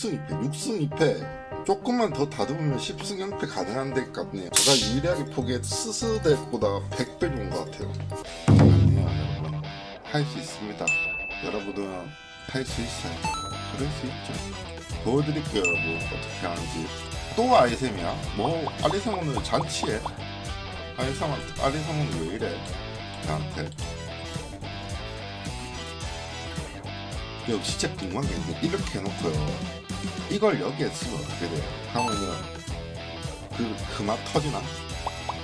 6승 2패, 6승 2패. 조금만 더 다듬으면 10승 0패 가능한 데 같네요. 제가 유리하게 포기해 스스덱보다 100배 좋은 것 같아요. 아니에요, 여러분. 할 수 있습니다. 여러분은 할 수 있어요. 그럴 수 있죠. 보여드릴게요, 여러분. 어떻게 하는지. 또 아이템이야? 뭐, 아리상 오늘 잔치해? 아리상, 아리상 오늘 왜 이래? 나한테. 이거 진짜 궁금한 게 이렇게 해놓고요 이걸 여기에 쓰면 어떻게 돼요? 하면은 그 그 맛 터지나?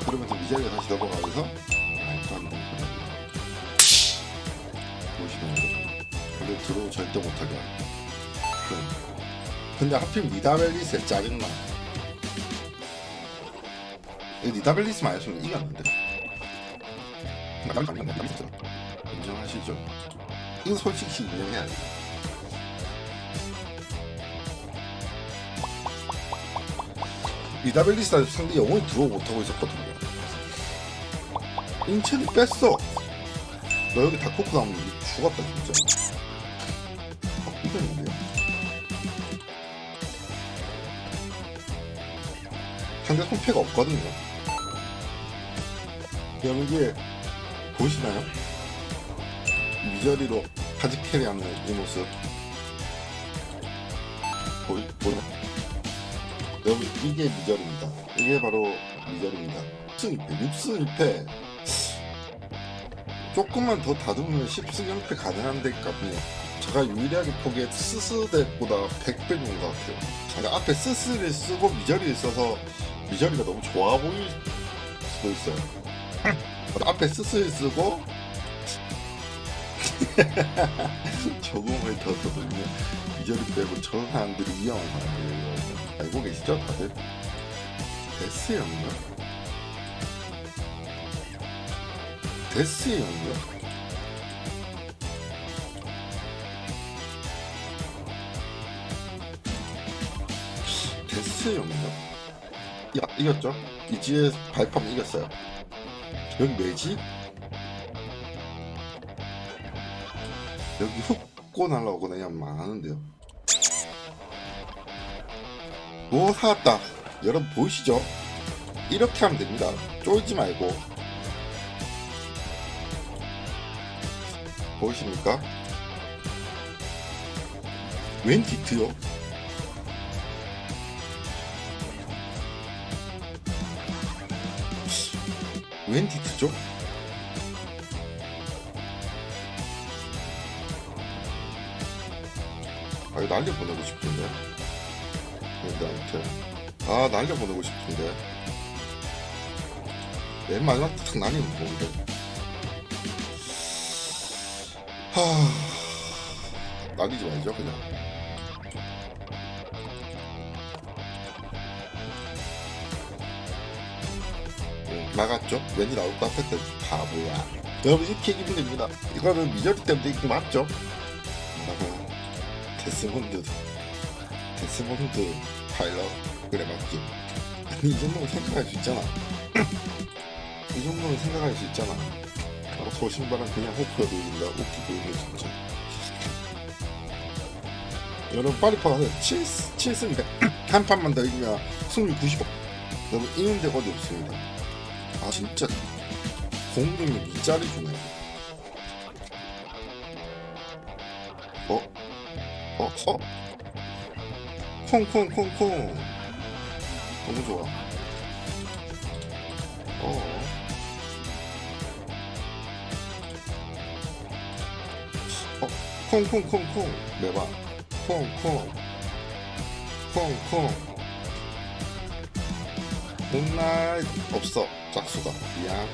그러면서 미자리가 다시 넘어가면서 말도 안 되는 보시면 근데 들어오 절대 못하게 그럼. 근데 하필 니다벨리스에 짜증나 이 니다벨리스만 아니었으면 이겼는데 인정하시죠? 이거 솔직히 인정해야 돼 미다벨리스타 상대 영원히 들어오 못하고 있었거든요. 인천이 뺐어. 너 여기 다코크 나오면 죽었다 진짜. 아, 이겼는데요. 상대 손패가 없거든요. 이게 보시나요? 미저리로 카드 캐리하는 이 모습 보이 보이 여러분 이게 미절입니다. 이게 바로 미절입니다. 6승 2패, 6승 2패. 조금만 더 다듬으면 10승 0패 가능한 데 같네요. 제가 유일하게 포기해 스스덱보다 100배 좋은 것 같아요. 제가 앞에 스스를 쓰고 미절이 있어서 미절이가 너무 좋아 보일 수도 있어요. 앞에 스스를 쓰고 더 더듬으면 미절이 빼고 저 사람들이 위험한 사람들이에요. 알고 계시죠 다들? 데스 형이요? 데스 형이요? 데스 형이요? 야 이겼죠? 이지에 발판 이겼어요 여기 매지? 여기 훅 고 날라오고 그냥 망하는데요. 오 사왔다. 여러분 보이시죠? 이렇게 하면 됩니다. 쫄지 말고. 보이십니까? 웬 디트요? 웬 디트죠 이거 날려보내고 싶은데. 아무튼. 아 날려보내고 싶은데. 맨 마지막 탁 날리면 좋은데. 하. 날리지 말죠 그냥. 음, 나갔죠? 왠지 나올 것 같았더니 바보야. 여러분 이렇게 얘기면 됩니다. 이거는 미저리 때문에 이게 맞죠? 라고 데스몬드. 데스몬드 파일럿. 그래 맞지. 아니 이 정도면 생각할 수 있잖아. 이 정도면 생각할 수 있잖아. 어, 저 신발은 그냥 호프가 보인다. 웃기고 있네 진짜 여러분 빨리 파가세요. 7, 7승 한 판만 더 이기면 승률 90% 여러분 이런 데가 어디 없습니다 아 진짜. 공룡이 미짜리 주네. 어? 어? 어? 콩콩콩콩. 너무 좋아. 어. 어, 콩콩콩콩. 내봐. 콩콩. 콩콩. 문날 없어 짝수가. 미안.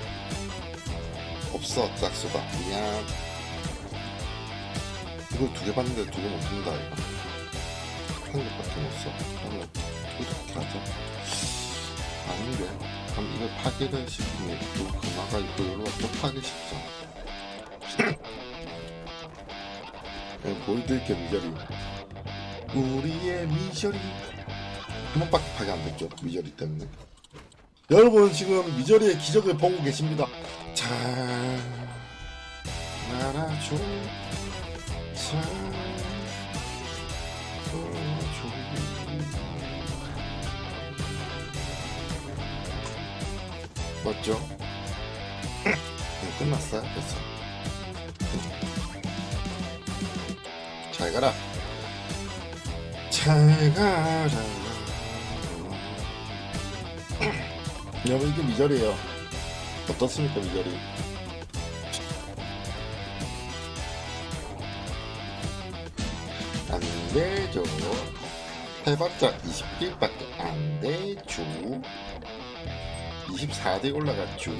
없어 짝수가. 미안 이걸 두 개 봤는데 두 개못 쓴다 이거 한 개밖에 못 써. 그러면 이렇게 하자. 아닌데. 그럼 이걸 파괴를 시키면 또 금화가 있고 이걸로 또. 네, 보여드릴게 미저리. 우리의 미저리. 한 번밖에 파괴 안 됐죠. 미저리 때문에. 여러분 지금 미저리의 기적을 보고 계십니다. 자, 날아줘. 음. 맞죠? 네, 끝났어 됐어 네. 잘 가라. 잘 가라. 여러분 이게 미절이에요. 어떻습니까 미절이? 안 되죠. 해봤자 20딜밖에 안 되죠. 24대 올라갔죠.